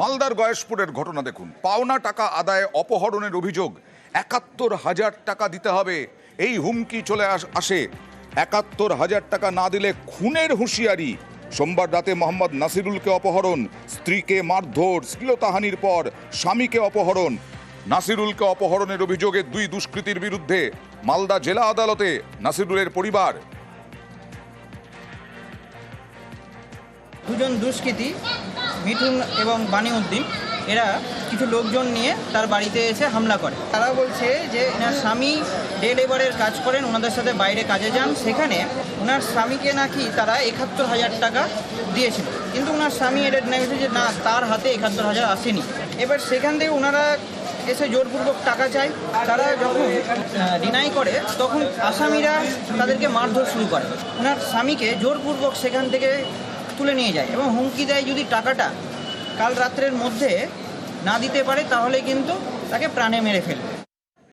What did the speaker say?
মালদার গয়েশপুরের ঘটনা দেখুন। পাওনা টাকা আদায়ে অপহরণের অভিযোগ। একাত্তর হাজার টাকা দিতে হবে। এই হুমকি চলে আস- একাত্তর হাজার টাকা না দিলে খুনের হুঁশিয়ারি। সোমবার রাতে মোহাম্মদ নাসিরুলকে অপহরণ। স্ত্রীকে মারধর। শ্লীলতাহানির পর স্বামীকে অপহরণ। নাসিরুলকে অপহরণের অভিযোগে দুই দুষ্কৃতীর বিরুদ্ধে মালদা জেলা আদালতে নাসিরুলের পরিবার। দুজন দুষ্কৃতী মিঠুন এবং বানিউদ্দিন, এরা কিছু লোকজন নিয়ে তার বাড়িতে এসে হামলা করে। তারা বলছে যে এনার স্বামী ডে লেবারের কাজ করেন, ওনাদের সাথে বাইরে কাজে যান। সেখানে ওনার স্বামীকে নাকি তারা একাত্তর হাজার টাকা দিয়েছিল। কিন্তু ওনার স্বামী এটা ডিনাই যে না, তার হাতে একাত্তর হাজার আসেনি। এবার সেখান থেকে ওনারা এসে জোরপূর্বক টাকা চায়। তারা যখন ডিনাই করে, তখন আসামিরা তাদেরকে মারধর শুরু করে। ওনার স্বামীকে জোরপূর্বক সেখান থেকে তুলে নিয়ে যায় এবং হুমকি দেয় যদি টাকাটা কাল রাত্রের মধ্যে না দিতে পারে, তাহলে কিন্তু তাকে প্রাণে মেরে ফেলবে।